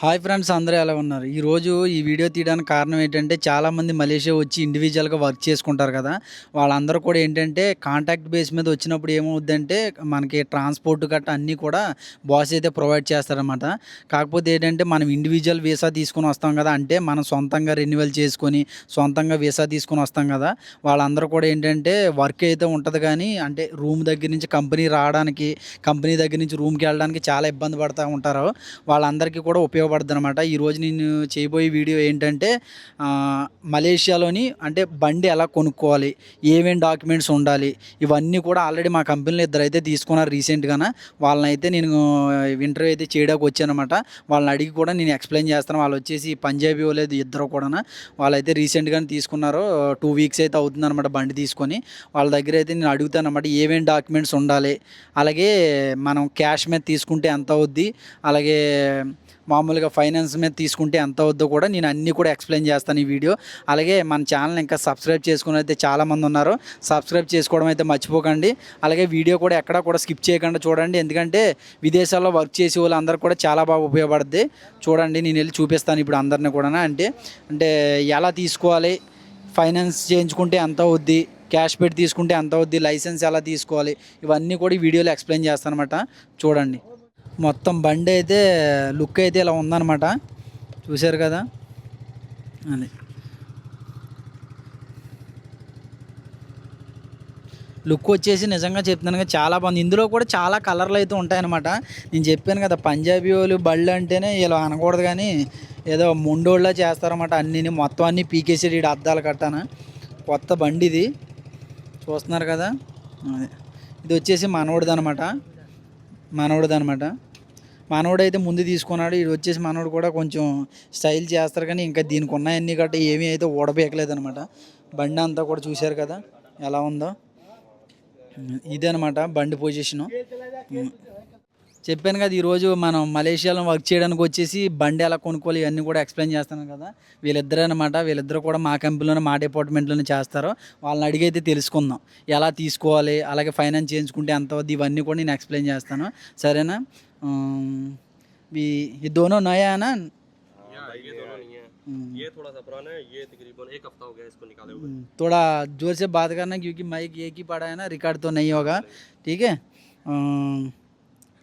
Hi friends అందరూ ఎలా ఉన్నారు? ఈరోజు ఈ వీడియో తీయడానికి కారణం ఏంటంటే చాలామంది మలేషియా వచ్చి ఇండివిజువల్గా వర్క్ చేసుకుంటారు కదా. వాళ్ళందరూ కూడా ఏంటంటే కాంటాక్ట్ బేస్ మీద వచ్చినప్పుడు ఏమవుద్దంటే మనకి ట్రాన్స్పోర్ట్ గట్రా అన్నీ కూడా బాస్ అయితే ప్రొవైడ్ చేస్తారనమాట కాకపోతే ఏంటంటే మనం ఇండివిజువల్ వీసా తీసుకొని వస్తాం కదా అంటే మనం సొంతంగా రెన్యువల్ చేసుకొని సొంతంగా వీసా తీసుకొని వస్తాం కదా. వాళ్ళందరూ కూడా ఏంటంటే వర్క్ అయితే ఉంటుంది కానీ అంటే రూమ్ దగ్గర నుంచి కంపెనీ రావడానికి కంపెనీ దగ్గర నుంచి రూమ్కి వెళ్ళడానికి చాలా ఇబ్బంది పడుతూ ఉంటారు. వాళ్ళందరికీ కూడా ఉపయోగ ఉపయోగపడుతుంది అనమాట ఈరోజు నేను చేయబోయే వీడియో ఏంటంటే మలేషియాలోని అంటే బండి ఎలా కొనుక్కోవాలి ఏమేమి డాక్యుమెంట్స్ ఉండాలి ఇవన్నీ కూడా ఆల్రెడీ మా కంపెనీలో ఇద్దరు అయితే తీసుకున్నారు రీసెంట్గానే. వాళ్ళని అయితే నేను ఇంటర్వ్యూ అయితే చేయడానికి వచ్చానమాట వాళ్ళని అడిగి కూడా నేను ఎక్స్ప్లెయిన్ చేస్తాను. వాళ్ళు వచ్చేసి పంజాబీ లేదు ఇద్దరు కూడా వాళ్ళైతే రీసెంట్గానే తీసుకున్నారు. టూ వీక్స్ అయితే అవుతుందన్నమాట బండి తీసుకొని. వాళ్ళ దగ్గర అయితే నేను అడుగుతాను అనమాట ఏమేమి డాక్యుమెంట్స్ ఉండాలి. అలాగే మనం క్యాష్ మీద తీసుకుంటే ఎంత అవుద్ది. అలాగే మామూలుగా ఫైనాన్స్ మీద తీసుకుంటే ఎంత అవుద్దో కూడా నేను అన్నీ కూడా ఎక్స్ప్లెయిన్ చేస్తాను ఈ వీడియో. అలాగే మన ఛానల్ ఇంకా సబ్స్క్రైబ్ చేసుకుని అయితే చాలామంది ఉన్నారు. సబ్స్క్రైబ్ చేసుకోవడం అయితే మర్చిపోకండి. అలాగే వీడియో కూడా ఎక్కడా కూడా స్కిప్ చేయకుండా చూడండి. ఎందుకంటే విదేశాల్లో వర్క్ చేసే వాళ్ళందరూ కూడా చాలా బాగా ఉపయోగపడుద్ది. చూడండి నేను వెళ్ళి చూపిస్తాను ఇప్పుడు అందరిని కూడా అంటే అంటే ఎలా తీసుకోవాలి? ఫైనాన్స్ చేయించుకుంటే ఎంత అవుద్ది? క్యాష్ పెట్టి తీసుకుంటే ఎంత అవుద్ది? లైసెన్స్ ఎలా తీసుకోవాలి? ఇవన్నీ కూడా ఈ వీడియోలో ఎక్స్ప్లెయిన్ చేస్తాను అనమాట చూడండి. మొత్తం బండి అయితే లుక్ అయితే ఇలా ఉందన్నమాట. చూశారు కదా? అది. లుక్ వచ్చేసి నిజంగా చెప్తున్నాను కదా చాలా బాగుంది. ఇందులో కూడా చాలా కలర్లు అయితే ఉంటాయన్నమాట. నేను చెప్పాను కదా పంజాబీ వాళ్ళు బళ్ళు అంటేనే ఇలా అనకూడదు కానీ ఏదో మొండోళ్ళ చేస్తారన్నమాట. అన్నీ మొత్తం అన్నీ పీకేసాడు ఈ అద్దాలు కట్టాన. కొత్త బండి ఇది. చూస్తున్నారు కదా? అదే. ఇది వచ్చేసి మనోడిది అనమాట మనోడిది అనమాట మనోడైతే అయితే ముందు తీసుకున్నాడు. ఇది వచ్చేసి మనోడు కూడా కొంచెం స్టైల్ చేస్తారు కానీ ఇంకా దీనికి ఉన్నాయన్నీ గట్రా ఏమీ అయితే ఓడబేయకలేదు అనమాట బండి అంతా కూడా చూశారు కదా ఎలా ఉందో. ఇదనమాట బండి పొజిషను చెప్పాను కదా ఈరోజు మనం మలేషియాలో వర్క్ చేయడానికి వచ్చేసి బండి ఎలా కొనుక్కోవాలి ఇవన్నీ కూడా ఎక్స్ప్లెయిన్ చేస్తాను కదా వీళ్ళిద్దరు అనమాట వీళ్ళిద్దరు కూడా మా కంపెనీలోనే మా డిపార్ట్మెంట్లోనే చేస్తారు వాళ్ళని అడిగి అయితే తెలుసుకుందాం ఎలా తీసుకోవాలి అలాగే ఫైనాన్స్ చేయించుకుంటే ఎంత అవుద్ది ఇవన్నీ కూడా నేను ఎక్స్ప్లెయిన్ చేస్తాను సరేనా ఉమ్, ఈ- ఈ దోనో నయానా हाँ, ये दोनों नहीं है ये थोड़ा सा पुराना है ये तकरीबन एक हफ्ता हो गया इसको निकाले हुए थोड़ा जोर से बात करना क्योंकि माइक एक ही पड़ा है ना रिकॉर्ड तो नहीं होगा ठीक है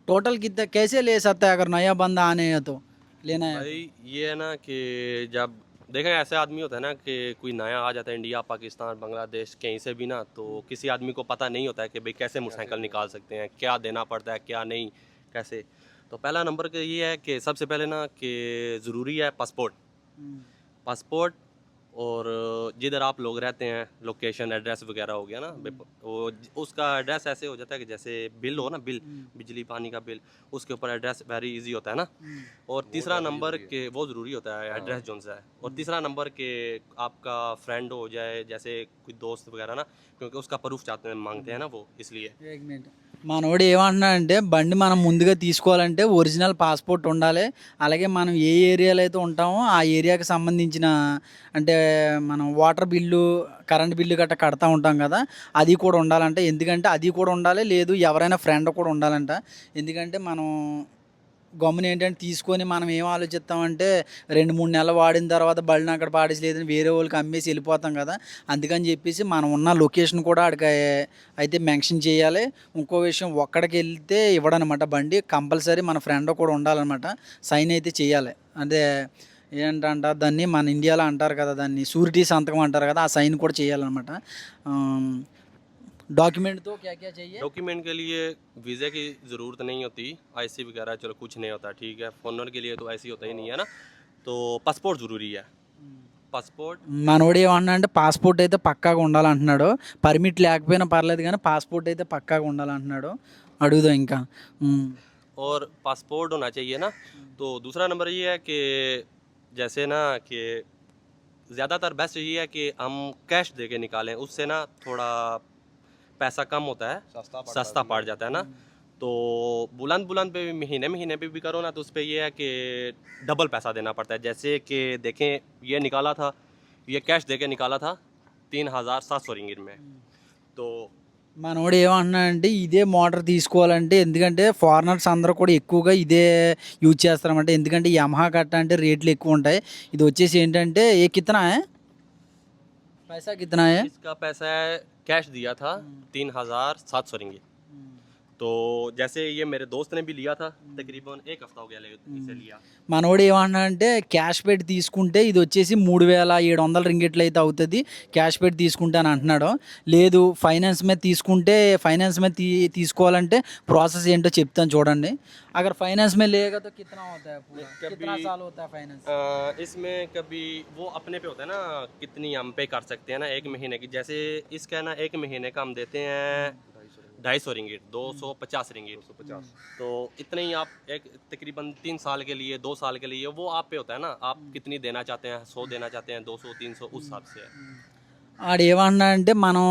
टोटल कितना कैसे ले सकता है अगर नया बंदा आने है तो? लेना है भाई ये है ना कि जब देखें ऐसे आदमी होता है ना कि कोई नया आ जाता है इंडिया पाकिस्तान बांग्लादेश कहीं से भी ना तो किसी आदमी को पता नहीं होता है कि भाई कैसे मोटरसाइकिल निकाल सकते हैं क्या देना पड़ता है क्या नहीं कैसे। तो पहला नंबर का ये है कि सबसे पहले ना कि ज़रूरी है पासपोर्ट हम्म, पासपोर्ट और जिधर आप लोग रहते हैं लोकेशन एड्रेस वगैरह हो गया ना वो उसका एड्रेस ऐसे हो जाता है कि जैसे बिल हो ना बिल बिजली पानी का बिल उसके ऊपर एड्रेस वेरी इजी होता है ना। हम्म, और तीसरा नंबर के वो ज़रूरी होता है एड्रेस जो सा है। और तीसरा नंबर के आपका फ्रेंड हो जाए जैसे कोई दोस्त वगैरह ना क्योंकि उसका प्रूफ चाहते हैं मांगते हैं ना वो इसलिए। एक मिनट। మనోడు ఏమంటున్నాడంటే బండి మనం ముందుగా తీసుకోవాలంటే ఒరిజినల్ పాస్పోర్ట్ ఉండాలి. అలాగే మనం ఏ ఏరియాలో అయితే ఉంటామో ఆ ఏరియాకి సంబంధించిన అంటే మనం వాటర్ బిల్లు కరెంట్ బిల్లు గట్రా కడతా ఉంటాం కదా అది కూడా ఉండాలంటే. ఎందుకంటే అది కూడా ఉండాలి లేదు ఎవరైనా ఫ్రెండ్ కూడా ఉండాలంట. ఎందుకంటే మనం గమ్మున ఏంటంటే తీసుకొని మనం ఏం ఆలోచిస్తామంటే రెండు మూడు నెలలు వాడిన తర్వాత బళ్ళని అక్కడ పాడేసి లేదని వేరే వాళ్ళకి అమ్మేసి వెళ్ళిపోతాం కదా. అందుకని చెప్పేసి మనం ఉన్న లొకేషన్ కూడా అక్కడికి అయితే మెన్షన్ చేయాలి. ఇంకో విషయం ఒక్కడికి వెళ్తే ఇవ్వడనమాట బండి. కంపల్సరీ మన ఫ్రెండ్ కూడా ఉండాలన్నమాట. సైన్ అయితే చేయాలి. అదే ఏంటంట దాన్ని మన ఇండియాలో అంటారు కదా దాన్ని షూరిటీ సంతకం అంటారు కదా ఆ సైన్ కూడా చేయాలన్నమాట. డాక్యుమెంట్తో క్యా క్యా చెయ్యి डॉक्यूमेंट के लिए वीज़ा की ज़रूरत नहीं होती आईसी वगैरह चलो कुछ नहीं होता ठीक है फोनर के लिए तो ऐसी होता ही नहीं है ना तो पासपोर्ट ज़रूरी है पासपोर्ट మనోడు ఏమన్నా అంటే పాస్పోర్ట్ అయితే పక్కాగా ఉండాలంటున్నాడు పర్మిట్ లేకపోయినా పర్లేదు కానీ పాస్పోర్ట్ అయితే పక్కాగా ఉండాలంటున్నాడు అడుగుదాం ఇంకా ఉమ్. और पासपोर्ट होना चाहिए ना तो दूसरा नंबर ये है कि जैसे ना कि ज़्यादातर बेस्ट ये है कि हम कैश दे के निकालें उससे ना थोड़ा पैसा कम होता है सस्ता पड़ जाता है ना तो बुलंद बुलंद पे भी महीने महीने पे भी करो ना तो उस पर यह है कि डबल पैसा देना पड़ता है जैसे कि देखें ये निकाला था ये कैश दे के निकाला था तीन हज़ार सात सौ रिंगिट में तो మనోడు ఏమంటున్నాడంటే ఇదే మోటార్ తీసుకోవాలంటే ఎందుకంటే ఫారినర్స్ అందరూ కూడా ఎక్కువగా ఇదే యూజ్ చేస్తారన్నమాట ఎందుకంటే యమహా కట్ట అంటే రేట్లు ఎక్కువ ఉంటాయి ఇది వచ్చేసి ఏంటంటే ఏ కితనా है पैसा कितना है इसका पैसा है कैश दिया था तीन हज़ार सात सौ रिंगे तो जैसे ये मेरे दोस्त ने भी लिया था तकरीबन एक हफ्ता हो गया ले- इसे लिया మనోడు ఏమంటున్నాడంటే క్యాష్ పెట్టి తీసుకుంటే ఇది వచ్చేసి మూడు వేల ఏడు వందల రింగిట్లు అయితే అవుతుంది క్యాష్ పెట్టి తీసుకుంటే అని అంటున్నాడు లేదు ఫైనాన్స్ మీద తీసుకుంటే ఫైనాన్స్ మీద తీ తీసుకోవాలంటే ప్రాసెస్ ఏంటో చెప్తాను చూడండి అగర్ ఫైనాన్స్ మీద లేగా तो कितना होता है पूरा कभी- कितना साल होता है फाइनेंस अ, इसमें कभी वो अपने पे होता है ना कितनी हम पे कर सकते हैं ना एक महीने की जैसे इसका है ना एक महीने का हम देते हैं ढाई सौ रिंगिट दो सौ पचास रिंगिट। तो इतने ही आप एक तकरीबन तीन साल के लिए दो साल के लिए वो आप पे होता है ना? आप कितनी देना चाहते हैं? सौ देना चाहते हैं? दो सौ तीन सौ उस हिसाब से। है ఆడు ఏమన్నాడంటే మనం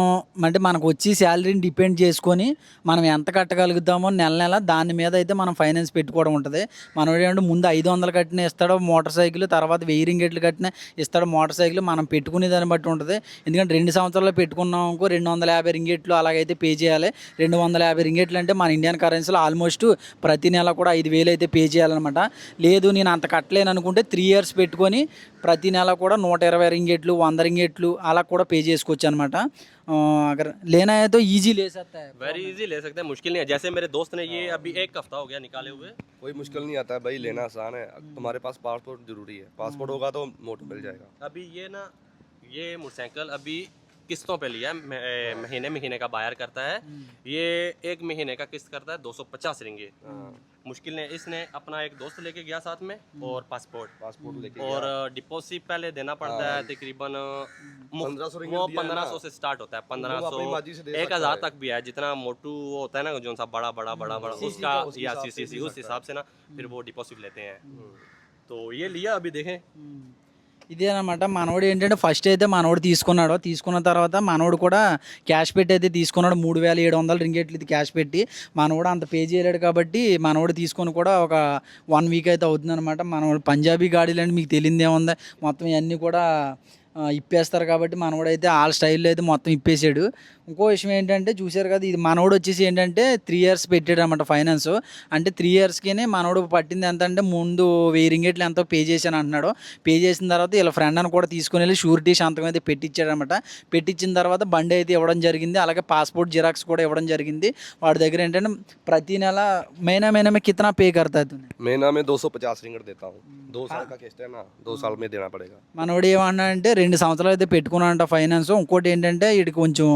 అంటే మనకు వచ్చి శాలరీని డిపెండ్ చేసుకొని మనం ఎంత కట్టగలుగుతామో నెల నెల దాని మీద అయితే మనం ఫైనాన్స్ పెట్టుకోవడం ఉంటుంది. మనం ఏంటంటే ముందు ఐదు వందలు కట్టిన ఇస్తాడో మోటార్ సైకిల్ తర్వాత వెయ్యి రింగెట్లు కట్టిన ఇస్తాడు మోటార్ సైకిల్ మనం పెట్టుకునే దాన్ని బట్టి ఉంటుంది. ఎందుకంటే రెండు సంవత్సరాలు పెట్టుకున్నాం అనుకో రెండు వందల యాభై రింగెట్లు అలాగైతే పే చేయాలి. రెండు వందల యాభై రింగెట్లు అంటే మన ఇండియన్ కరెన్సీలో ఆల్మోస్ట్ ప్రతి నెల కూడా ఐదు వేలు అయితే పే చేయాలన్నమాట. లేదు నేను అంత కట్టలేను అనుకుంటే త్రీ ఇయర్స్ పెట్టుకొని ప్రతి నెల కూడా నూట ఇరవై రింగెట్లు వంద రింగెట్లు అలా కూడా పే చేసుకోవచ్చు అనమాట అగర్ లేనా है तो ఈజీ ले सकता है वेरी इजी ले सकते हैं मुश्किल नहीं है जैसे मेरे दोस्त ने ये अभी एक हफ्ता हो गया निकाले हुए कोई मुश्किल नहीं आता है भाई लेना आसान है तुम्हारे पास पासपोर्ट जरूरी है पासपोर्ट होगा तो मोटर मिल जाएगा अभी ये ना ये मोटरसाइकिल अभी किस्तों पे लिया है म- महीने महीने का बायर करता है ये एक महीने का किस्त करता है दो सौ पचास रिंगे मुश्किल ने इसने अपना एक दोस्त लेके गया साथ में और पासपोर्ट। पासपोर्ट लेके और डिपोजिट पहले देना पड़ता है तकरीबन मुफ्त- 1500 वो है। पंद्रह सौ से स्टार्ट होता है पंद्रह सौ एक हज़ार तक भी है जितना मोटू वो होता है ना जो सा बड़ा बड़ा बड़ा बड़ा उसका उस या सी सी से सी उस हिसाब से ना फिर वो डिपोजिट लेते हैं। तो ये लिया अभी देखें। ఇదేనమాట. మనోడు ఏంటంటే ఫస్ట్ అయితే మనోడు తీసుకున్నాడు. తీసుకున్న తర్వాత మనోడు కూడా క్యాష్ పెట్టి అయితే తీసుకున్నాడు. మూడు వేల ఏడు వందల రింగేట్లు ఇది క్యాష్ పెట్టి. మనోడు అంత పే చేయలేడు కాబట్టి మనోడు తీసుకొని కూడా ఒక వన్ వీక్ అయితే అవుతుంది అనమాట మనోడు పంజాబీ గాడీలు అంటే మీకు తెలియదు మొత్తం ఇవన్నీ కూడా ఇప్పేస్తారు కాబట్టి మనవడు అయితే ఆల్ స్టైల్లో అయితే మొత్తం ఇప్పేసాడు. ఇంకో విషయం ఏంటంటే చూశారు కదా ఇది మనవడు వచ్చేసి ఏంటంటే త్రీ ఇయర్స్ పెట్టాడు అనమాట ఫైనాన్స్ అంటే త్రీ ఇయర్స్కినే మనవడు పట్టింది ఎంత అంటే ముందు వెయ్యి రింగేట్లు ఎంతో పే చేశాను అంటున్నాడు. పే చేసిన తర్వాత ఇలా ఫ్రెండ్ అని కూడా తీసుకుని వెళ్ళి షూరిటీ సంతకం అయితే పెట్టించాడనమాట పెట్టించిన తర్వాత బండి అయితే ఇవ్వడం జరిగింది. అలాగే పాస్పోర్ట్ జిరాక్స్ కూడా ఇవ్వడం జరిగింది. వాడి దగ్గర ఏంటంటే ప్రతి నెల మైనా మైనా में कितना పే కడుతుంది. है तूने महीना में మనోడు ఏమన్నా అంటే రెండు సంవత్సరాలు అయితే పెట్టుకున్నాడంట ఫైనాన్స్ ఇంకోటి ఏంటంటే వీడికి కొంచెం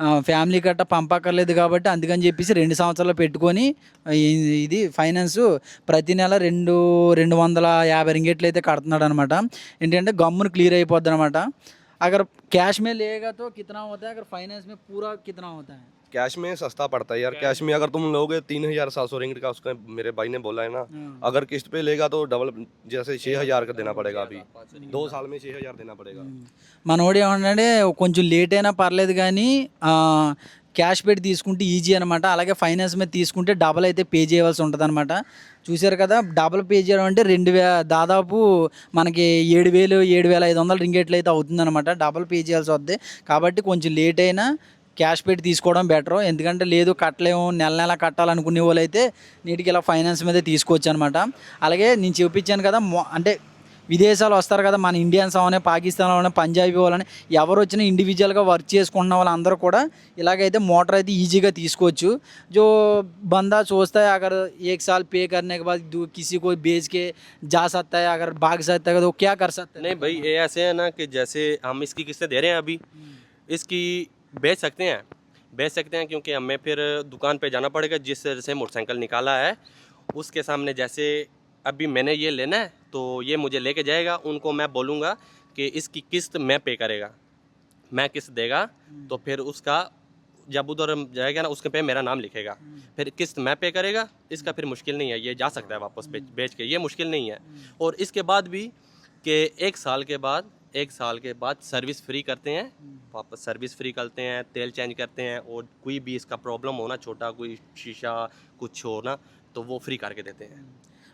ఆ, ఫ్యామిలీ గట్ట పంపక్కర్లేదు కాబట్టి అందుకని చెప్పేసి రెండు సంవత్సరాలు పెట్టుకొని ఆ, ఈ- ఇది ఫైనాన్స్ ప్రతి నెల రెండు రెండు వందల యాభై రింగెట్లు అయితే కడుతున్నాడు అనమాట ఏంటంటే గమ్మును క్లియర్ అయిపోద్ది అనమాట అగర్ క్యాష్ में लेगा तो कितना होता है अगर फाइनेंस में पूरा कितना होता है कैश में सस्ता पड़ता है यार कैश में अगर तुम लोगे तीन हजार सात सौ रिंगट का उसका मेरे भाई ने बोला है ना अगर किस्त पे लेगा तो डबल जैसे छः हजार का देना पड़ेगा अभी दो साल में छः हजार देना पड़ेगा మనోడు ఏమన్నాడే కొంచెం లేట్ అయినా పర్లేదు కానీ ఆ, క్యాష్ పెట్టి తీసుకుంటే ఈజీ అనమాట అలాగే ఫైనాన్స్ మీద తీసుకుంటే డబల్ అయితే పే చేయవలసి ఉంటుంది అనమాట చూశారు కదా డబల్ పే చేయడం అంటే రెండు వే దాదాపు మనకి ఏడు వేలు ఏడు వేల ఐదు వందల రింగేట్లు అయితే అవుతుందన్నమాట డబల్ పే చేయాల్సి వద్ది కాబట్టి కొంచెం లేట్ అయినా క్యాష్ పెట్టి తీసుకోవడం బెటర్ ఎందుకంటే లేదు కట్టలేము నెల నెల కట్టాలనుకునే వాళ్ళు అయితే నీటికి ఇలా ఫైనాన్స్ మీద తీసుకోవచ్చు అనమాట అలాగే నేను చూపించాను కదా మొ- అంటే విదేశాలు వస్తారు కదా మన ఇండియన్స్ అవనే పాకిస్తాన్ అవనే పంజాబీ వాళ్ళని ఎవరు వచ్చినా ఇండివిజువల్గా వర్క్ చేసుకుంటున్న వాళ్ళందరూ కూడా ఇలాగైతే మోటార్ అయితే ఈజీగా తీసుకోవచ్చు जो बंदा सोचता है अगर एक साल पे करने के बाद दू- किसी को बेच के जा सकता है अगर भाग सकता है तो क्या कर सकता है नहीं भाई ये ऐसे है ना कि जैसे हम इसकी किस्तें दे रहे हैं अभी इसकी बेच सकते हैं। बेच सकते हैं क्योंकि हमें फिर दुकान पे जाना पड़ेगा, जिस से मोटरसाइकिल निकाला है। उसके सामने जैसे अभी मैंने ये लेना है तो ये मुझे लेके जाएगा। उनको मैं बोलूँगा कि इसकी किस्त मैं पे करेगा। मैं किस्त देगा तो फिर उसका जब उधर जाएगा ना, उसके पे मेरा नाम लिखेगा। फिर किस्त मैं पे करेगा, इसका फिर मुश्किल नहीं है, ये जा सकता है वापस बेच बेच के। ये मुश्किल नहीं है। और इसके बाद भी कि एक साल के बाद एक साल के बाद सर्विस फ्री करते हैं। वापस सर्विस फ्री करते हैं, तेल चेंज करते हैं और कोई भी इसका प्रॉब्लम होना, छोटा कोई शीशा, कुछ हो ना तो वो फ्री करके देते हैं।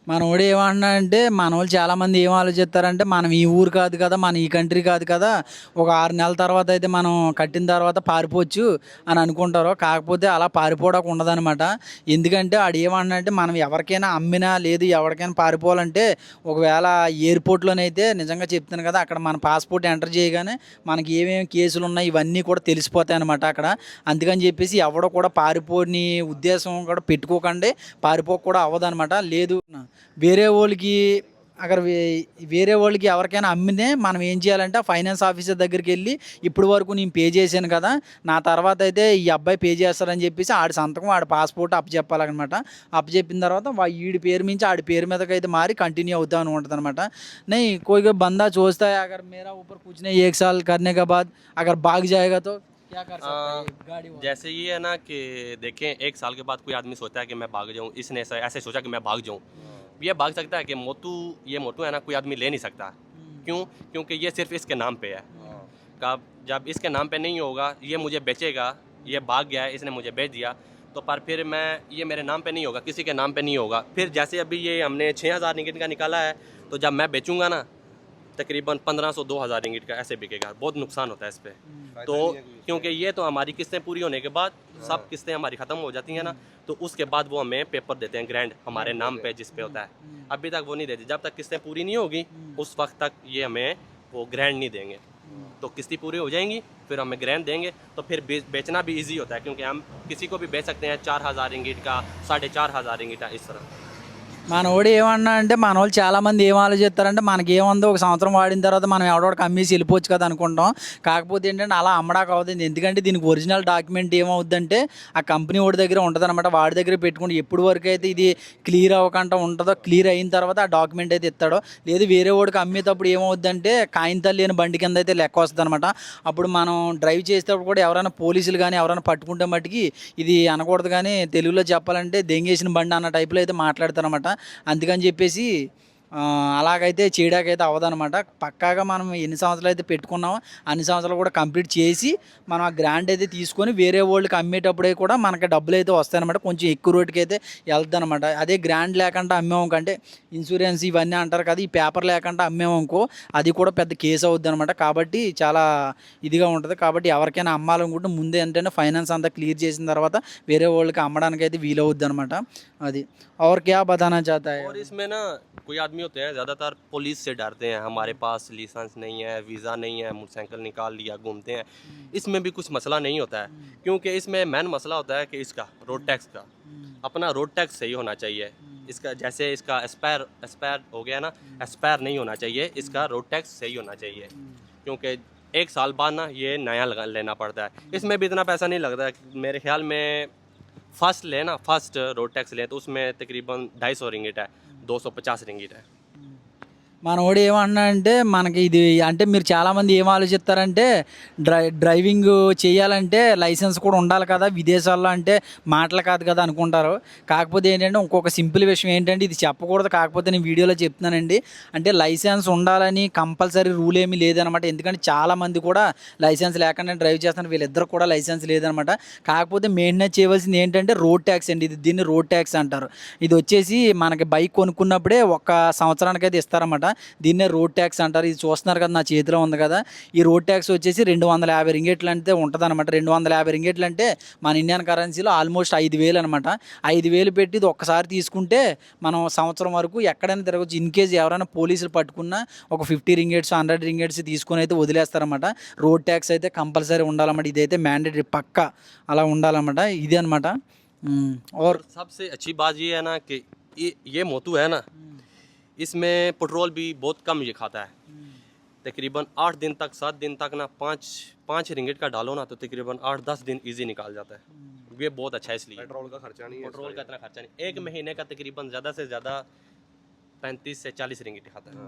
మనోడు ఏమంటున్నాడంటే ఏమంటున్నా అంటే మన వాళ్ళు చాలామంది ఏం ఆలోచిస్తారంటే మనం ఈ ఊరు కాదు కదా మన ఈ కంట్రీ కాదు కదా ఒక ఆరు నెలల తర్వాత అయితే మనం కట్టిన తర్వాత పారిపోవచ్చు అని అనుకుంటారు కాకపోతే అలా పారిపోవడానికి ఉండదనమాట ఎందుకంటే ఆడు ఏమంటున్నాడంటే మనం ఎవరికైనా అమ్మినా లేదు ఎవరికైనా పారిపోవాలంటే ఒకవేళ ఎయిర్పోర్ట్లోనైతే నిజంగా చెప్తాను కదా అక్కడ మన పాస్పోర్ట్ ఎంటర్ చేయగానే మనకి ఏమేమి కేసులు ఉన్నాయి ఇవన్నీ కూడా తెలిసిపోతాయి అనమాట అక్కడ. అందుకని చెప్పేసి ఎవడో కూడా పారిపోని ఉద్దేశం కూడా పెట్టుకోకండి పారిపోక కూడా అవ్వదన్నమాట. లేదు వేరే వాళ్ళకి అక్కడ వే- వేరే వాళ్ళకి ఎవరికైనా అమ్మితే మనం ఏం చేయాలంటే ఆ ఫైనాన్స్ ఆఫీసర్ దగ్గరికి వెళ్ళి ఇప్పుడు వరకు నేను పే చేశాను కదా నా తర్వాత అయితే ఈ అబ్బాయి పే చేస్తారని చెప్పేసి ఆడి సంతకం ఆడి పాస్పోర్ట్ అప్ చెప్పాలన్నమాట అప్ చెప్పిన తర్వాత వా- ఈడి పేరు మించి ఆడి పేరు మీదకి అయితే మారి కంటిన్యూ అవుతా అని ఉంటుంది అనమాట नहीं कोई कोई बंदा सोचता है अगर मेरा ऊपर कुछ नहीं एक साल करने के बाद अगर भाग जाएगा तो क्या कर सकता है ये गाड़ी वाला? जैसे ये है ना कि देखें एक साल के बाद कोई आदमी सोचता है कि मैं भाग जाऊँ इसने ऐसा ऐसे सोचा कि मैं भाग जाऊँ ये भाग सकता है कि मोतू ये मोटू है ना कोई आदमी ले नहीं सकता। क्यों? क्योंकि ये सिर्फ़ इसके नाम पे है। कब जब इसके नाम पे नहीं होगा ये मुझे बेचेगा ये भाग गया है इसने मुझे बेच दिया तो पर फिर मैं ये मेरे नाम पे नहीं होगा किसी के नाम पे नहीं होगा। फिर जैसे अभी ये हमने छः हज़ार निकट का निकाला है तो जब मैं बेचूँगा ना तकरीबन पंद्रह सौ दो हज़ार रिंगिट का ऐसे बिकेगा। बहुत नुकसान होता है इस पर तो क्योंकि ये तो हमारी किस्तें पूरी होने के बाद सब किस्तें हमारी ख़त्म हो जाती हैं ना तो उसके बाद वो हमें पेपर देते हैं ग्रैंड हमारे नाम पे जिस पे होता है। अभी तक वो नहीं देते। जब तक किस्तें पूरी नहीं होगी उस वक्त तक ये हमें वो ग्रैंड नहीं देंगे। तो किस्ती पूरी हो जाएँगी फिर हमें ग्रैंड देंगे तो फिर बेचना भी इजी होता है क्योंकि हम किसी को भी बेच सकते हैं चार हज़ार रिंगिट का साढ़े चार हज़ार रिंगिट का इस तरह। మనోడు ఏమన్నా అంటే మన వాళ్ళు చాలామంది ఏం ఆలోచిస్తారంటే మనకి ఏముందో ఒక సంవత్సరం వాడిన తర్వాత మనం ఎవడోడికి అమ్మేసి వెళ్ళిపోవచ్చు కదా అనుకుంటాం. కాకపోతే ఏంటంటే అలా అమ్మడానికి అవుతుంది. ఎందుకంటే దీనికి ఒరిజినల్ డాక్యుమెంట్ ఏమవుద్దంటే ఆ కంపెనీ వాడి దగ్గర ఉంటుంది అనమాట వాడి దగ్గర పెట్టుకుని ఎప్పుడు వరకు అయితే ఇది క్లియర్ అవ్వకుండా ఉంటుందో క్లియర్ అయిన తర్వాత ఆ డాక్యుమెంట్ అయితే ఇస్తాడో. లేదు వేరే వాడికి అమ్మేటప్పుడు ఏమవుద్దంటే కాగితాలు లేని బండి కింద అయితే లెక్క వస్తుంది అనమాట అప్పుడు మనం డ్రైవ్ చేసేటప్పుడు కూడా ఎవరైనా పోలీసులు కానీ ఎవరైనా పట్టుకుంటే మట్టుకి ఇది అనకూడదు కానీ తెలుగులో చెప్పాలంటే దెంగేసిన బండి అన్న టైప్లో అయితే మాట్లాడతారనమాట అందుకని చెప్పేసి అలాగైతే చేయడానికైతే అవ్వదనమాట పక్కాగా మనం ఎన్ని సంవత్సరాలు అయితే పెట్టుకున్నామో అన్ని సంవత్సరాలు కూడా కంప్లీట్ చేసి మనం ఆ గ్రాంట్ అయితే తీసుకొని వేరే వాళ్ళకి అమ్మేటప్పుడే కూడా మనకి డబ్బులు అయితే వస్తాయన్నమాట కొంచెం ఎక్కువ రేటుకి అయితే వెళ్తుంది అనమాట అదే గ్రాంట్ లేకుండా అమ్మేము కంటే ఇన్సూరెన్స్ ఇవన్నీ అంటారు కదా ఈ పేపర్ లేకుండా అమ్మేము అనుకో అది కూడా పెద్ద కేసు అవుద్ది అనమాట కాబట్టి చాలా ఇదిగా ఉంటుంది కాబట్టి ఎవరికైనా అమ్మాలనుకుంటే ముందే ఏంటంటే ఫైనాన్స్ అంతా క్లియర్ చేసిన తర్వాత వేరే వాళ్ళకి అమ్మడానికి అయితే వీలవుద్ది అనమాట అది और क्या बताना चाहता है और इसमें ना कोई आदमी होते हैं, ज़्यादातर पुलिस से डरते हैं। हमारे पास लाइसेंस नहीं है वीज़ा नहीं है मोटरसाइकिल निकाल लिया, घूमते हैं। इसमें भी कुछ मसला नहीं होता है, क्योंकि इसमें मेन मसला होता है कि इसका रोड टैक्स का। अपना रोड टैक्स सही होना चाहिए। इसका जैसे इसका एक्सपायर एक्सपायर हो गया ना एक्सपायर नहीं होना चाहिए, इसका रोड टैक्स सही होना चाहिए। क्योंकि एक साल बाद ना ये नया लेना पड़ता है। इसमें भी इतना पैसा नहीं लगता है। मेरे ख्याल में फ़र्स्ट लेना फ़र्स्ट रोड टैक्स ले तो उसमें तकरीबन ढाई सौ रिंगिट है। दो सौ पचास रिंगिट है। మన వాడు అంటే మనకి ఇది అంటే మీరు చాలామంది ఏం ఆలోచిస్తారంటే డ్రై డ్రైవింగ్ చేయాలంటే లైసెన్స్ కూడా ఉండాలి కదా విదేశాల్లో అంటే మాటలు కాదు కదా అనుకుంటారు. కాకపోతే ఏంటంటే ఇంకొక సింపుల్ విషయం ఏంటంటే ఇది చెప్పకూడదు. కాకపోతే నేను వీడియోలో చెప్తున్నానండి. అంటే లైసెన్స్ ఉండాలని కంపల్సరీ రూల్ ఏమీ లేదనమాట. ఎందుకంటే చాలామంది కూడా లైసెన్స్ లేకుండా డ్రైవ్ చేస్తున్నారు. వీళ్ళిద్దరు కూడా లైసెన్స్ లేదనమాట. కాకపోతే మెయింటెనెన్స్ చేయవలసింది ఏంటంటే రోడ్ ట్యాక్స్ అండి. ఇది దీన్ని రోడ్ ట్యాక్స్ అంటారు. ఇది వచ్చేసి మనకి బైక్ కొనుక్కున్నప్పుడే ఒక సంవత్సరానికి అయితే ఇస్తారన్నమాట. దీన్నే రోడ్ ట్యాక్స్ అంటారు ఇది చూస్తున్నారు కదా నా చేతిలో ఉంది కదా ఈ రోడ్ ట్యాక్స్ వచ్చేసి రెండు వందల యాభై రింగేట్లు అంటే ఉంటుంది అనమాట రెండు వందల యాభై రింగేట్లు అంటే మన ఇండియన్ కరెన్సీలో ఆల్మోస్ట్ ఐదు వేలు అనమాట ఐదు వేలు పెట్టి ఇది ఒక్కసారి తీసుకుంటే మనం సంవత్సరం వరకు ఎక్కడైనా తిరగచ్చు ఇన్ కేస్ ఎవరైనా పోలీసులు పట్టుకున్నా ఒక ఫిఫ్టీ రింగేట్స్ హండ్రెడ్ రింగేట్స్ తీసుకొని అయితే వదిలేస్తారన్నమాట రోడ్ ట్యాక్స్ అయితే కంపల్సరీ ఉండాలన్నమాట ఇదైతే మ్యాండేటరీ పక్క అలా ఉండాలన్నమాట ఇదే అనమాట और और सबसे अच्छी बात ये है ना कि ये ये मोतू है ना इसमें पेट्रोल भी बहुत कम ये खाता है। तकरीबन आठ दिन तक सात दिन तक ना पाँच पाँच रिंगेट का डालो ना तो तकरीबन आठ दस दिन इजी निकाल जाता है। ये बहुत अच्छा है इसलिए। पेट्रोल का खर्चा नहीं पेट्रोल का इतना खर्चा नहीं। एक महीने का तकरीबन ज़्यादा से ज़्यादा पैंतीस से चालीस रिंगिट खाता है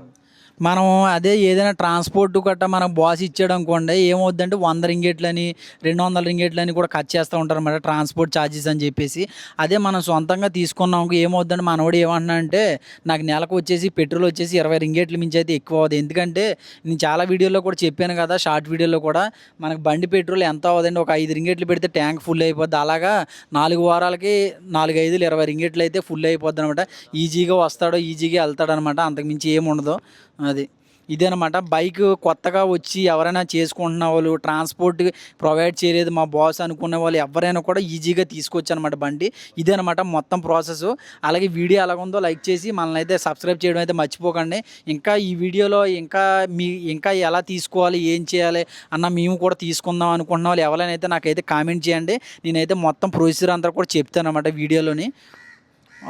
మనం అదే ఏదైనా ట్రాన్స్పోర్ట్ గట్టా మనకు బాస్ ఇచ్చాడు అనుకోండి ఏమవుద్దంటే వంద రింగేట్లని రెండు వందల రింగేట్లని కూడా కట్ చేస్తూ ఉంటారు అన్నమాట ట్రాన్స్పోర్ట్ ఛార్జెస్ అని చెప్పేసి అదే మనం సొంతంగా తీసుకున్నాం ఏమవుద్దంటే మనోడు ఏమంటున్నా అంటే నాకు నెలకు వచ్చేసి పెట్రోల్ వచ్చేసి ఇరవై రింగేట్ల మించి అయితే ఎక్కువ అవుతుంది ఎందుకంటే నేను చాలా వీడియోలో కూడా చెప్పాను కదా షార్ట్ వీడియోలో కూడా మనకు బండి పెట్రోల్ ఎంత అవుతుందండి ఒక ఐదు రింగేట్లు పెడితే ట్యాంక్ ఫుల్ అయిపోద్ది అలాగా నాలుగు వారాలకి నాలుగు ఐదులు ఇరవై రింగేట్లు అయితే ఫుల్ అయిపోద్ది అనమాట ఈజీగా వస్తాడో ఈజీగా వెళ్తాడనమాట. అంతకుమించి ఏమి ఉండదు. అది ఇదేనమాట. బైక్ కొత్తగా వచ్చి ఎవరైనా చేసుకుంటున్న వాళ్ళు ట్రాన్స్పోర్ట్ ప్రొవైడ్ చేయలేదు మా బాస్ అనుకునే వాళ్ళు ఎవరైనా కూడా ఈజీగా తీసుకోవచ్చు అనమాట బండి. ఇదేనమాట మొత్తం ప్రాసెస్. అలాగే వీడియో ఎలాగుందో లైక్ చేసి మనల్ని అయితే సబ్స్క్రైబ్ చేయడం అయితే మర్చిపోకండి. ఇంకా ఈ వీడియోలో ఇంకా మీ ఇంకా ఎలా తీసుకోవాలి ఏం చేయాలి అన్న మేము కూడా తీసుకుందాం అనుకుంటున్న వాళ్ళు ఎవరైనా అయితే నాకైతే కామెంట్ చేయండి. నేనైతే మొత్తం ప్రొసీజర్ అంతా కూడా చెప్తాను అనమాట వీడియోలోని.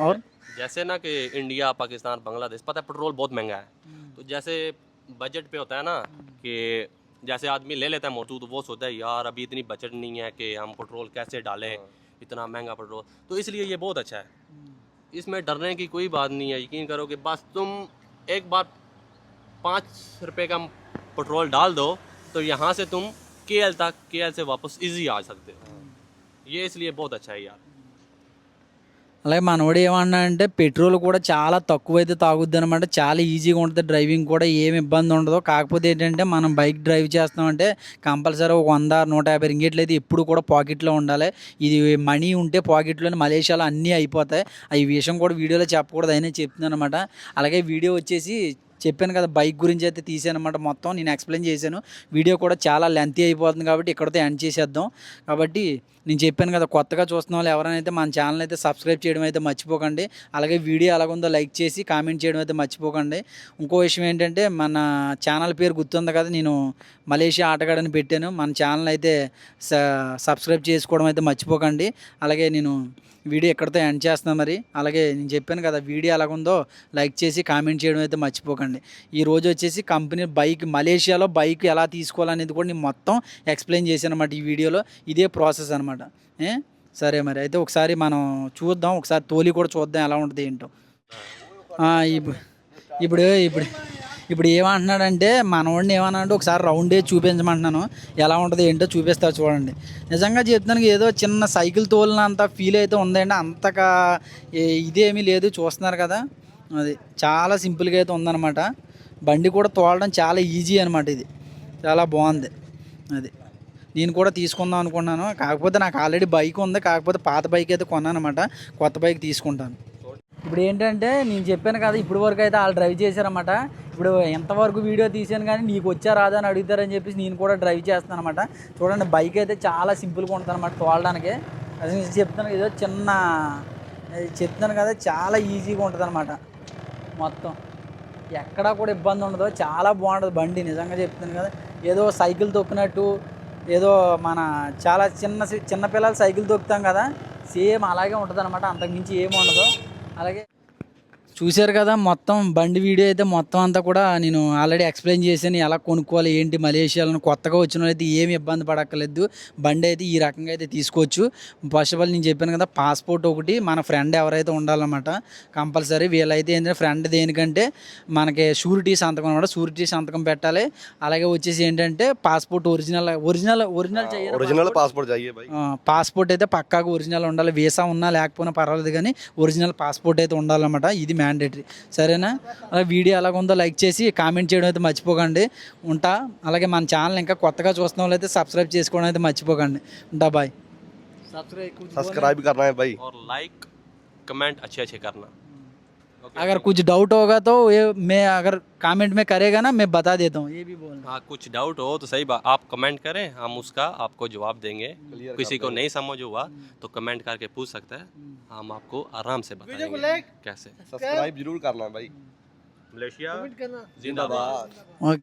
ఆర్ जैसे ना कि इंडिया पाकिस्तान बांग्लादेश पता है पेट्रोल बहुत महँगा है। तो जैसे बजट पे होता है ना कि जैसे आदमी ले लेता है मोटू तो वो सोचता है यार अभी इतनी बजट नहीं है कि हम पेट्रोल कैसे डालें इतना महँगा पेट्रोल। तो इसलिए ये बहुत अच्छा है। इसमें डरने की कोई बात नहीं है यकीन करो कि बस तुम एक बार पाँच रुपये का पेट्रोल डाल दो तो यहाँ से तुम के तक के से वापस ईजी आ सकते हो। ये इसलिए बहुत अच्छा है यार। అలాగే మనోడు ఏమన్నా అంటే పెట్రోల్ కూడా చాలా తక్కువ అయితే తాగుద్ది అనమాట చాలా ఈజీగా ఉంటుంది డ్రైవింగ్ కూడా ఏమి ఇబ్బంది ఉండదు. కాకపోతే ఏంటంటే మనం బైక్ డ్రైవ్ చేస్తామంటే కంపల్సరీ ఒక వంద నూట యాభై రింగేట్లు అయితే ఎప్పుడు కూడా పాకెట్లో ఉండాలి. ఇది మనీ ఉంటే పాకెట్లోనే మలేషియాలో అన్నీ అయిపోతాయి. ఈ విషయం కూడా వీడియోలో చెప్పకూడదు అయినా చెప్తున్నాను అనమాట అలాగే వీడియో వచ్చేసి చెప్పాను కదా బైక్ గురించి అయితే తీసాను అనమాట మొత్తం. నేను ఎక్స్ప్లెయిన్ చేశాను. వీడియో కూడా చాలా లెంతీ అయిపోతుంది కాబట్టి ఇక్కడతో ఎండ్ చేసేద్దాం. కాబట్టి నేను చెప్పాను కదా కొత్తగా చూస్తున్న వాళ్ళు ఎవరైనా అయితే మన ఛానల్ అయితే సబ్స్క్రైబ్ చేయడం అయితే మర్చిపోకండి. అలాగే వీడియో ఎలాగుందో లైక్ చేసి కామెంట్ చేయడం అయితే మర్చిపోకండి. ఇంకో విషయం ఏంటంటే మన ఛానల్ పేరు గుర్తుంది కదా నేను మలేషియా ఆటగాడని పెట్టాను. మన ఛానల్ అయితే స సబ్స్క్రైబ్ చేసుకోవడం అయితే మర్చిపోకండి. అలాగే నేను వీడియో ఎక్కడితో ఎండ్ చేస్తున్నా మరి. అలాగే నేను చెప్పాను కదా వీడియో ఎలాగుందో లైక్ చేసి కామెంట్ చేయడం అయితే మర్చిపోకండి. ఈ రోజు వచ్చేసి కంపెనీ బైక్ మలేషియాలో బైక్ ఎలా తీసుకోవాలనేది కూడా నేను మొత్తం ఎక్స్ప్లెయిన్ చేశాను అనమాట ఈ వీడియోలో. ఇదే ప్రాసెస్ అనమాట సరే మరి. అయితే ఒకసారి మనం చూద్దాం. ఒకసారి తోలి కూడా చూద్దాం ఎలా ఉంటుంది ఏంటో. ఇప్పుడు ఇప్పుడు ఇప్పుడు ఏమంటున్నాడంటే మనవాడిని ఏమన్నాడు ఒకసారి రౌండ్ వేసి చూపించమంటున్నాను. ఎలా ఉంటుంది ఏంటో చూపిస్తా చూడండి. నిజంగా చెప్తున్నాను ఏదో చిన్న సైకిల్ తోలినంత ఫీల్ అయితే ఉందండి. అంతగా ఇదేమీ లేదు చూస్తున్నారు కదా. అది చాలా సింపుల్గా అయితే ఉందన్నమాట. బండి కూడా తోలడం చాలా ఈజీ అనమాట ఇది. చాలా బాగుంది. అది నేను కూడా తీసుకుందాం అనుకున్నాను. కాకపోతే నాకు ఆల్రెడీ బైక్ ఉంది. కాకపోతే పాత బైక్ అయితే కొన్నాను అనమాట కొత్త బైక్ తీసుకుంటాను. ఇప్పుడు ఏంటంటే నేను చెప్పాను కదా ఇప్పుడు వరకు అయితే వాళ్ళు డ్రైవ్ చేశారన్నమాట. ఇప్పుడు ఎంతవరకు వీడియో తీసాను కానీ నీకు వచ్చా రాదా అని అడుగుతారని చెప్పేసి నేను కూడా డ్రైవ్ చేస్తాను అనమాట చూడండి బైక్ అయితే చాలా సింపుల్గా ఉంటుంది అనమాట తోలడానికి. అది నేను చెప్తాను ఏదో చిన్న చెప్తాను కదా చాలా ఈజీగా ఉంటుంది అనమాట మొత్తం ఎక్కడా కూడా ఇబ్బంది ఉండదు. చాలా బాగుంటుంది బండి నిజంగా చెప్తాను కదా. ఏదో సైకిల్ తొక్కినట్టు ఏదో మన చాలా చిన్న చిన్నపిల్లలు సైకిల్ తొక్కుతాం కదా సేమ్ అలాగే ఉంటుంది అనమాట అంతకుమించి ఏమి ఉండదు. అలాగే చూశారు కదా మొత్తం బండి వీడియో అయితే మొత్తం అంతా కూడా నేను ఆల్రెడీ ఎక్స్ప్లెయిన్ చేశాను ఎలా కొనుక్కోవాలి ఏంటి మలేషియాలో కొత్తగా వచ్చిన అయితే ఏమి ఇబ్బంది పడక్కర్లేదు బండి అయితే ఈ రకంగా అయితే తీసుకోవచ్చు. ఫస్ట్ ఆఫ్ ఆల్ నేను చెప్పాను కదా పాస్పోర్ట్ ఒకటి మన ఫ్రెండ్ ఎవరైతే ఉండాలన్నమాట కంపల్సరీ వీళ్ళైతే ఏంటంటే ఫ్రెండ్ దేనికంటే మనకి షూరిటీ సంతకం అనమాట షూరిటీ సంతకం పెట్టాలి. అలాగే వచ్చేసి ఏంటంటే passport original original original original passport passport అయితే పక్కాగా ఒరిజినల్ ఉండాలి వీసా ఉన్నా లేకపోయినా పర్వాలేదు కానీ ఒరిజినల్ పాస్పోర్ట్ అయితే ఉండాలన్నమాట ఇది మ్యాన్ మ్యాండేటరీ సరేనా అలాగే వీడియో ఎలాగుందో లైక్ చేసి కామెంట్ చేయడం అయితే మర్చిపోకండి ఉంటా అలాగే మన ఛానల్ ఇంకా కొత్తగా చూస్తున్న వాళ్ళు అయితే సబ్స్క్రైబ్ చేసుకోవడం అయితే మర్చిపోకండి ఉంటా బాయ్ సబ్స్క్రైబ్ सब्सक्राइब करना है भाई और लाइक कमेंट अच्छे अच्छे करना अगर कुछ डाउट होगा तो ये मैं अगर कमेंट में करेगा ना मैं बता देता हूँ ये भी बोल हाँ कुछ डाउट हो तो सही बात आप कमेंट करें हम उसका आपको जवाब देंगे। किसी को नहीं समझ हुआ तो कमेंट करके पूछ सकते हैं हम आपको आराम से बताएँगे कैसे। सब्सक्राइब ज़रूर करना भाई। मलेशिया जिंदाबाद।